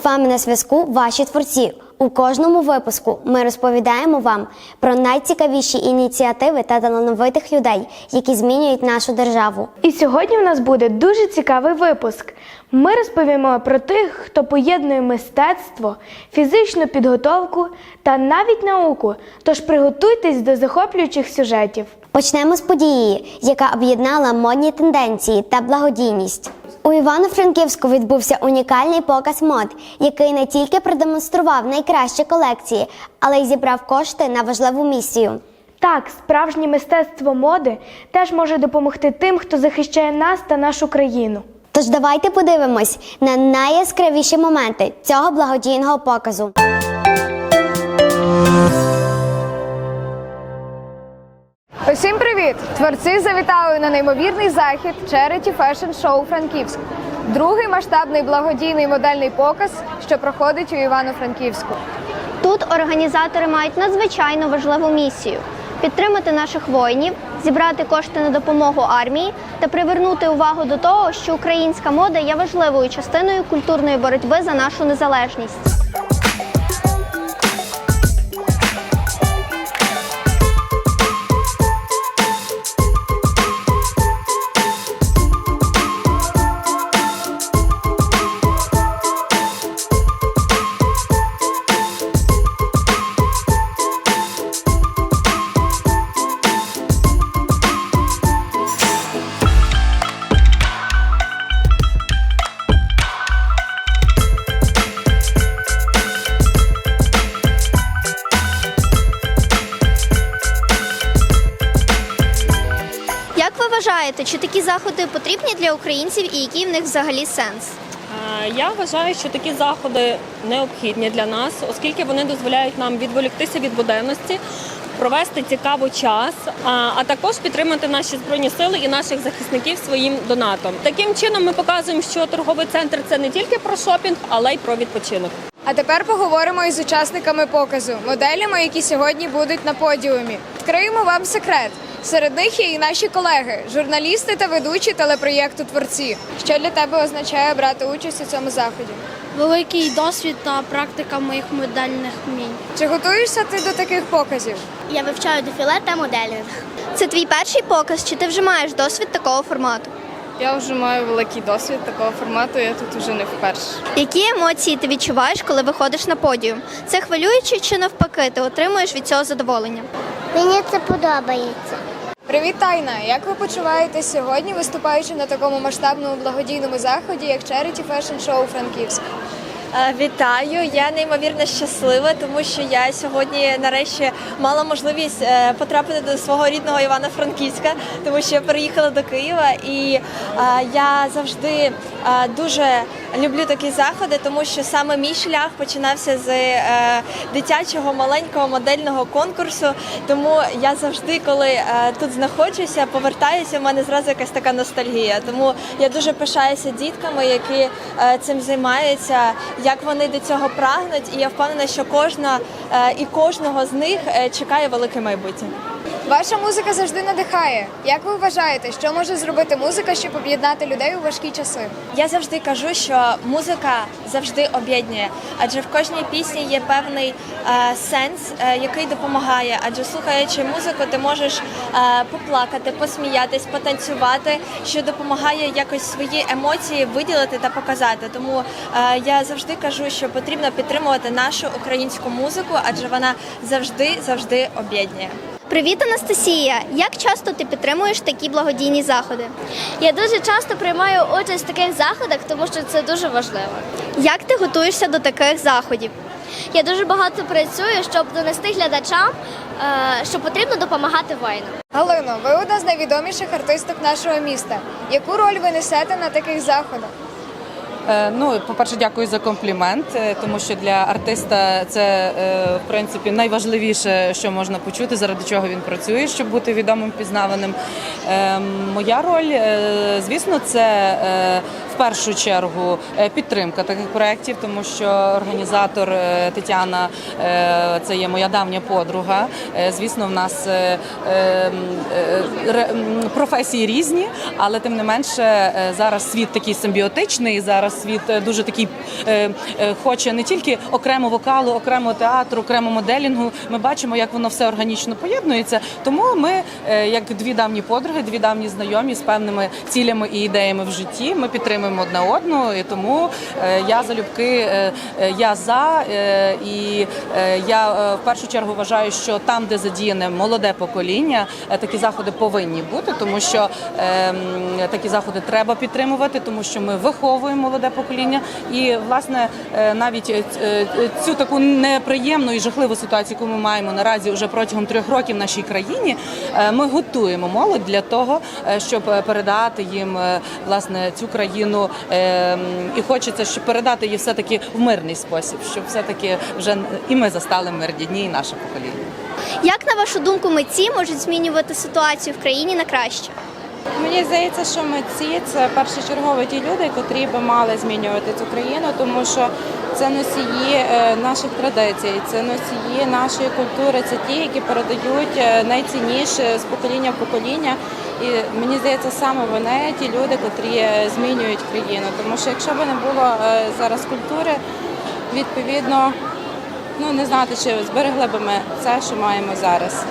З вами на зв'язку ваші творці. У кожному випуску ми розповідаємо вам про найцікавіші ініціативи та талановитих людей, які змінюють нашу державу. І сьогодні в нас буде дуже цікавий випуск. Ми розповімо про тих, хто поєднує мистецтво, фізичну підготовку та навіть науку. Тож приготуйтесь до захоплюючих сюжетів. Почнемо з події, яка об'єднала модні тенденції та благодійність. У Івано-Франківську відбувся унікальний показ мод, який не тільки продемонстрував найкращі колекції, але й зібрав кошти на важливу місію. Так, справжнє мистецтво моди теж може допомогти тим, хто захищає нас та нашу країну. Тож давайте подивимось на найяскравіші моменти цього благодійного показу. Усім привіт! Творці завітали на неймовірний захід Charity Fashion Show Франківськ. Другий масштабний благодійний модельний показ, що проходить у Івано-Франківську. Тут організатори мають надзвичайно важливу місію підтримати наших воїнів, зібрати кошти на допомогу армії та привернути увагу до того, що українська мода є важливою частиною культурної боротьби за нашу незалежність. Вважаєте, чи такі заходи потрібні для українців і який в них взагалі сенс? Е, Я вважаю, що такі заходи необхідні для нас, оскільки вони дозволяють нам відволіктися від буденності, провести цікавий час, а, а також підтримати наші збройні сили і наших захисників своїм донатом. Таким чином ми показуємо, що торговий центр це не тільки про шопінг, але й про відпочинок. А тепер поговоримо із учасниками показу, моделями, які сьогодні будуть на подіумі. Відкриємо вам секрет. Серед них є і наші колеги, журналісти та ведучі телепроєкту Творці. Що для тебе означає брати участь у цьому заході? великий досвід та практика моїх модельних вмінь. Чи готуєшся ти до таких показів? Я вивчаю дефіле та моделінг. Це твій перший показ, чи ти вже маєш досвід такого формату? Я вже маю великий досвід такого формату, я тут уже не вперше. Які емоції ти відчуваєш, коли виходиш на подіум? Це хвилююче чи навпаки, ти отримуєш від цього задоволення? Мені це подобається. Привіт, Тайна! Як ви почуваєте сьогодні, виступаючи на такому масштабному благодійному заході, як Charity Fashion Show Франківськ? Е, Вітаю! Я неймовірно щаслива, тому що я сьогодні нарешті мала можливість е, потрапити до свого рідного Івано-Франківська, тому що я переїхала до Києва, і е, я завжди дуже люблю такі заходи, тому що саме мій шлях починався з дитячого маленького модельного конкурсу. Тому я завжди, коли тут знаходжуся, повертаюся, в мене зразу якась така ностальгія. Тому я дуже пишаюся дітками, які цим займаються, як вони до цього прагнуть, і я впевнена, що кожна е, і кожного з них е, чекає велике майбутнє. Ваша музика завжди надихає. Як ви вважаєте, що може зробити музика, щоб об'єднати людей у важкі часи? Я завжди кажу, що музика завжди об'єднує, адже в кожній пісні є певний е, сенс, е, який допомагає. Адже слухаючи музику, ти можеш е, поплакати, посміятись, потанцювати, що допомагає якось свої емоції виділити та показати. Тому е, я завжди кажу, що потрібно підтримувати нашу українську музику, адже вона завжди завжди об'єднує. Привіт, Анастасія! Як часто ти підтримуєш такі благодійні заходи? Я дуже часто приймаю участь в таких заходах, тому що це дуже важливо. Як ти готуєшся до таких заходів? Я дуже багато працюю, щоб донести глядачам, е, що потрібно допомагати воїнам. Галино, ви одна з найвідоміших артисток нашого міста. Яку роль ви несете на таких заходах? Е, Ну, по-перше, дякую за комплімент, е, тому що для артиста це е, в принципі найважливіше, що можна почути, заради чого він працює, щоб бути відомим, пізнаваним. Моя роль, звісно, це першу чергу е, підтримка таких проєктів, тому що організатор е, Тетяна е, це є моя давня подруга. Звісно, в нас професії різні, але тим не менше зараз світ такий симбіотичний. Зараз світ дуже такий хоче не тільки окремо вокалу, окремо театру, окремо моделінгу. Ми бачимо, як воно все органічно поєднується. Тому ми, як дві давні подруги, дві давні знайомі з певними цілями і ідеями в житті, ми підтримуємо одна одну. І тому е, я залюбки, е, е, я за і я в першу чергу вважаю, що там, де задіяне молоде покоління, такі заходи повинні бути, тому що такі заходи треба підтримувати, тому що ми виховуємо молоде покоління. І власне навіть цю таку неприємну і жахливу ситуацію, яку ми маємо наразі вже протягом трьох років в нашій країні, ми готуємо молодь для того, щоб передати їм власне цю країну. Е, І хочеться, щоб передати її все таки в мирний спосіб, щоб все таки вже і ми застали мирні дні, і наше покоління. Як на вашу думку, митці можуть змінювати ситуацію в країні на краще? Мені здається, що митці це першочергово ті люди, котрі би мали змінювати цю країну, тому що це носії е, наших традицій, це носії нашої культури, це ті, які передають е, найцінніше з покоління в покоління. І мені здається, саме вони ті люди, котрі е, змінюють країну. Тому що якщо б не було е, зараз культури, відповідно, ну не знати, чи зберегли б ми це, що маємо зараз.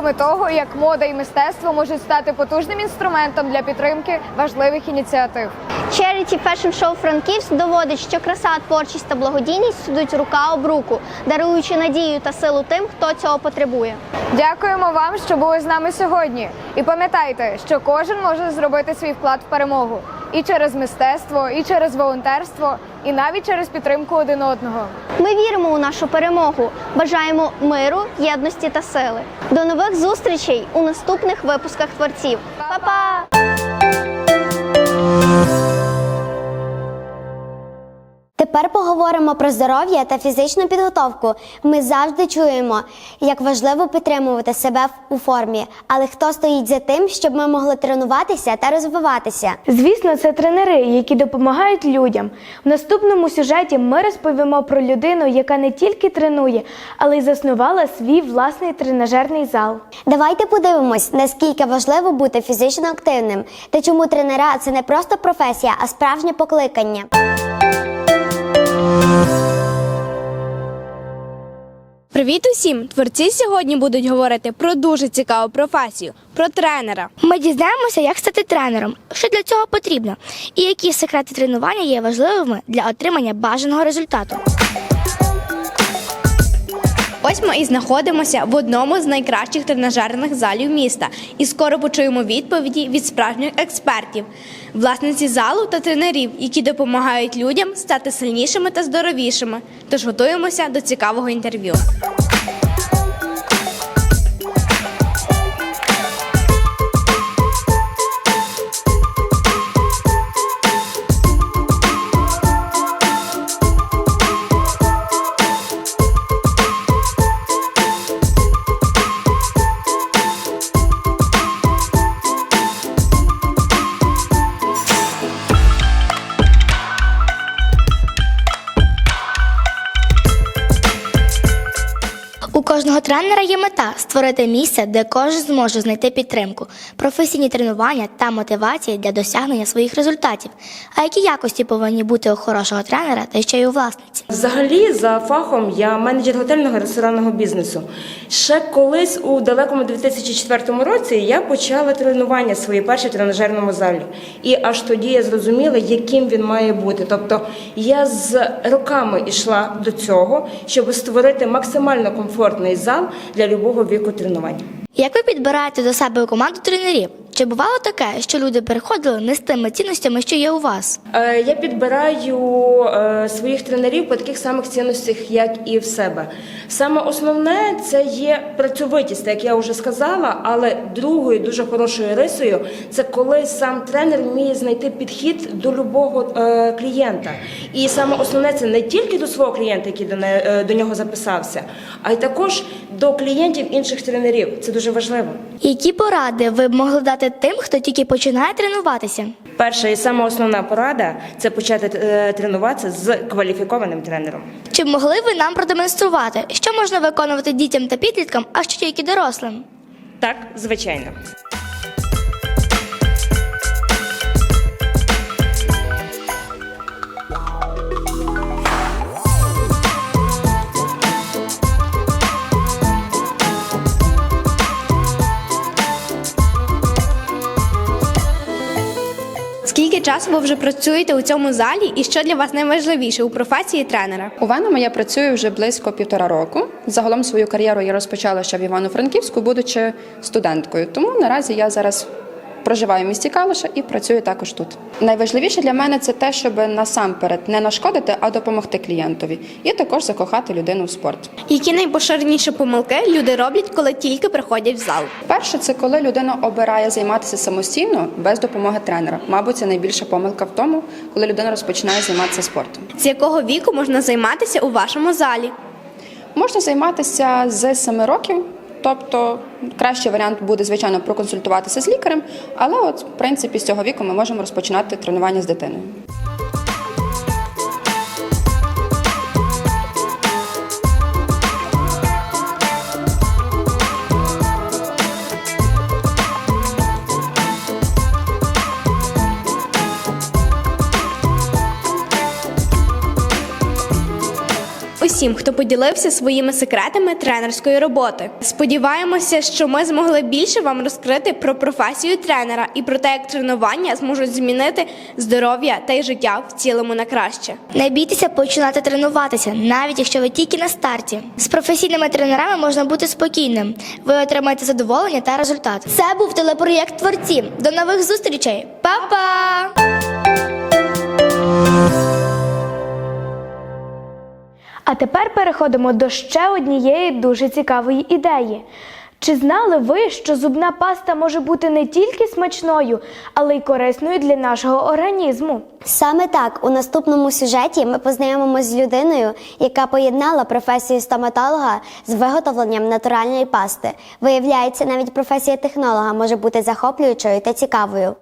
Свідками того, як мода і мистецтво можуть стати потужним інструментом для підтримки важливих ініціатив. Charity Fashion Show Франківськ доводить, що краса, творчість та благодійність судуть рука об руку, даруючи надію та силу тим, хто цього потребує. Дякуємо вам, що були з нами сьогодні. І пам'ятайте, що кожен може зробити свій вклад в перемогу і через мистецтво, і через волонтерство, і навіть через підтримку один одного. Ми віримо у нашу перемогу, бажаємо миру, єдності та сили. До нових зустрічей у наступних випусках творців. Па-па! Тепер поговоримо про здоров'я та фізичну підготовку. Ми завжди чуємо, як важливо підтримувати себе у формі. Але хто стоїть за тим, щоб ми могли тренуватися та розвиватися? Звісно, це тренери, які допомагають людям. В наступному сюжеті ми розповімо про людину, яка не тільки тренує, але й заснувала свій власний тренажерний зал. Давайте подивимось, наскільки важливо бути фізично активним та чому тренера це не просто професія, а справжнє покликання. Привіт усім! Творці сьогодні будуть говорити про дуже цікаву професію про тренера. Ми дізнаємося, як стати тренером, що для цього потрібно, і які секрети тренування є важливими для отримання бажаного результату. Ось ми і знаходимося в одному з найкращих тренажерних залів міста, і скоро почуємо відповіді від справжніх експертів, власниці залу та тренерів, які допомагають людям стати сильнішими та здоровішими. Тож готуємося до цікавого інтерв'ю. Створити місце, де кожен зможе знайти підтримку, професійні тренування та мотивації для досягнення своїх результатів. А які якості повинні бути у хорошого тренера та ще й у власниці? Взагалі, за фахом я менеджер готельного ресторанного бізнесу. Ще колись у далекому 2004 році я почала тренування свої перші в тренажерному залі. І аж тоді я зрозуміла, яким він має бути. Тобто я з роками йшла до цього, щоб створити максимально комфортний зал для любого віку тренувань. Як ви підбираєте до себе команду тренерів? Чи бувало таке, що люди переходили не з тими цінностями, що є у вас? Е, Я підбираю е, своїх тренерів по таких самих цінностях, як і в себе. Саме основне це є працьовитість, як я вже сказала. Але другою дуже хорошою рисою це коли сам тренер вміє знайти підхід до любого е, клієнта. І саме основне це не тільки до свого клієнта, який до, не, е, до нього записався, а й також до клієнтів інших тренерів. Це дуже важливо. Які поради ви б могли дати тим, хто тільки починає тренуватися? Перша і сама основна порада це почати е, тренуватися з кваліфікованим тренером. Чи могли ви нам продемонструвати, що можна виконувати дітям та підліткам, а що тільки дорослим? Так, звичайно. Скільки часу ви вже працюєте у цьому залі, і що для вас найважливіше у професії тренера? У Веному я працюю вже близько півтора року. Загалом свою кар'єру я розпочала ще в Івано-Франківську, будучи студенткою. Тому наразі я зараз проживаю в місті Калуша і працюю також тут. Найважливіше для мене це те, щоб насамперед не нашкодити, а допомогти клієнтові, і також закохати людину в спорт. Які найпоширеніші помилки люди роблять, коли тільки приходять в зал? Перше, це коли людина обирає займатися самостійно без допомоги тренера. Мабуть, це найбільша помилка в тому, коли людина розпочинає займатися спортом. З якого віку можна займатися у вашому залі? Можна займатися з 7 років, тобто кращий варіант буде, звичайно, проконсультуватися з лікарем, але от, в принципі, з цього віку ми можемо розпочинати тренування з дитиною. Усім, хто поділився своїми секретами тренерської роботи. Сподіваємося, що ми змогли більше вам розкрити про професію тренера і про те, як тренування зможуть змінити здоров'я та й життя в цілому на краще. Не бійтеся починати тренуватися, навіть якщо ви тільки на старті. З професійними тренерами можна бути спокійним. Ви отримаєте задоволення та результат. Це був телепроєкт Творці. До нових зустрічей. Па-па! А тепер переходимо до ще однієї дуже цікавої ідеї. Чи знали ви, що зубна паста може бути не тільки смачною, але й корисною для нашого організму? Саме так у наступному сюжеті ми познайомимося з людиною, яка поєднала професію стоматолога з виготовленням натуральної пасти. Виявляється, навіть професія технолога може бути захоплюючою та цікавою.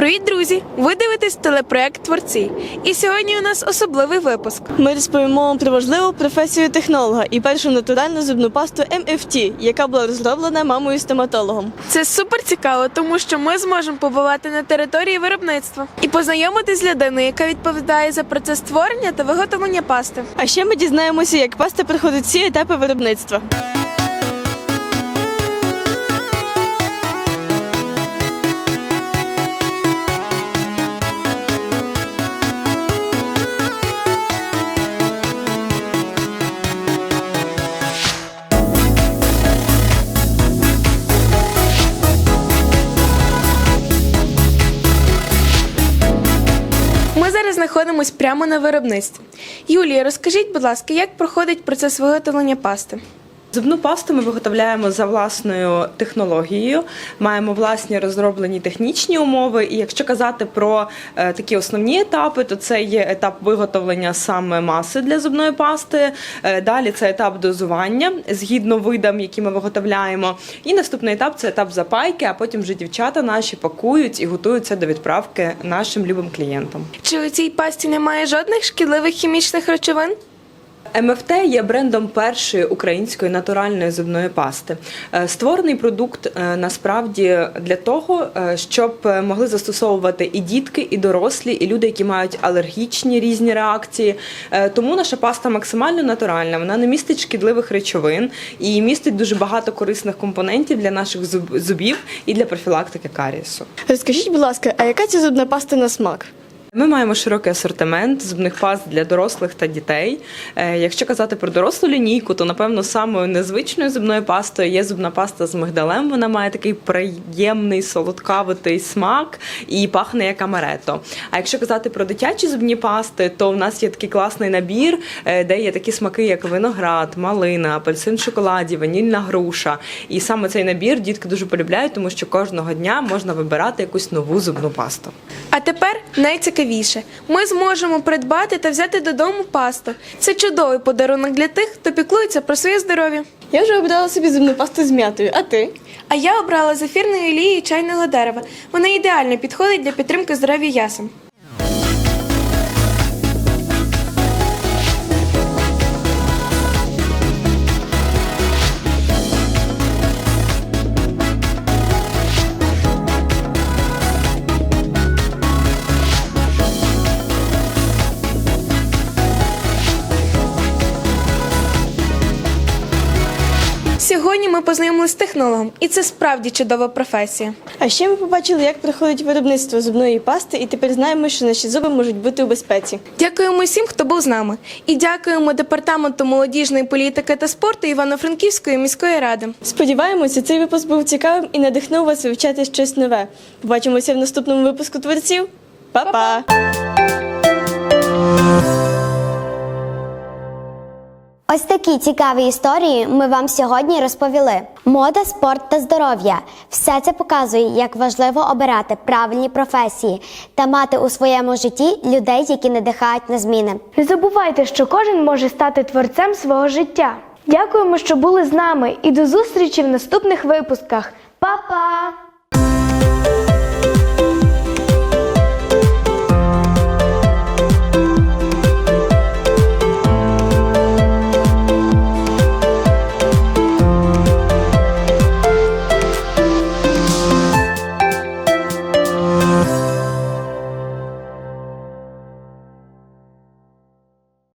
Привіт, друзі! Ви дивитесь телепроект Творці. І сьогодні у нас особливий випуск. Ми розповімо вам про важливу професію технолога і першу натуральну зубну пасту MFT, яка була розроблена мамою стоматологом. Це супер цікаво, тому що ми зможемо побувати на території виробництва і познайомитись з людиною, яка відповідає за процес створення та виготовлення пасти. А ще ми дізнаємося, як паста проходить всі етапи виробництва. Ми зараз знаходимось прямо на виробництві. Юлія, розкажіть, будь ласка, як проходить процес виготовлення пасти? Зубну пасту ми виготовляємо за власною технологією, маємо власні розроблені технічні умови. І якщо казати про е, такі основні етапи, то це є етап виготовлення саме маси для зубної пасти. Е, далі це етап дозування згідно видам, які ми виготовляємо. І наступний етап це етап запайки, а потім вже дівчата наші пакують і готуються до відправки нашим любим клієнтам. Чи у цій пасті немає жодних шкідливих хімічних речовин? МФТ є брендом першої української натуральної зубної пасти. Е, Створений продукт е, насправді для того, е, щоб могли застосовувати і дітки, і дорослі, і люди, які мають алергічні різні реакції. Тому наша паста максимально натуральна. Вона не містить шкідливих речовин і містить дуже багато корисних компонентів для наших зуб- зубів і для профілактики карієсу. Розкажіть, будь ласка, а яка ця зубна паста на смак? Ми маємо широкий асортимент зубних паст для дорослих та дітей. Е, Якщо казати про дорослу лінійку, то напевно самою незвичною зубною пастою є зубна паста з мигдалем. Вона має такий приємний солодкавитий смак і пахне як амарето. А якщо казати про дитячі зубні пасти, то в нас є такий класний набір, е, де є такі смаки, як виноград, малина, апельсин шоколаді, ванільна груша. І саме цей набір дітки дуже полюбляють, тому що кожного дня можна вибирати якусь нову зубну пасту. А тепер найцікавіше. Ми зможемо придбати та взяти додому пасту. Це чудовий подарунок для тих, хто піклується про своє здоров'я. Я вже обрала собі зубну пасту з м'ятою, а ти? А я обрала з ефірної олії чайного дерева. Вона ідеально підходить для підтримки здоров'я ясен. Познайомилися з технологом, і це справді чудова професія. А ще ми побачили, як проходить виробництво зубної пасти, і тепер знаємо, що наші зуби можуть бути у безпеці. Дякуємо всім, хто був з нами, і дякуємо департаменту молодіжної політики та спорту Івано-Франківської міської ради. Сподіваємося, цей випуск був цікавим і надихнув вас вивчати щось нове. Побачимося в наступному випуску творців. Па-па! Ось такі цікаві історії ми вам сьогодні розповіли. Мода, спорт та здоров'я все це показує, як важливо обирати правильні професії та мати у своєму житті людей, які надихають на зміни. Не забувайте, що кожен може стати творцем свого життя. Дякуємо, що були з нами, і до зустрічі в наступних випусках. Па-па!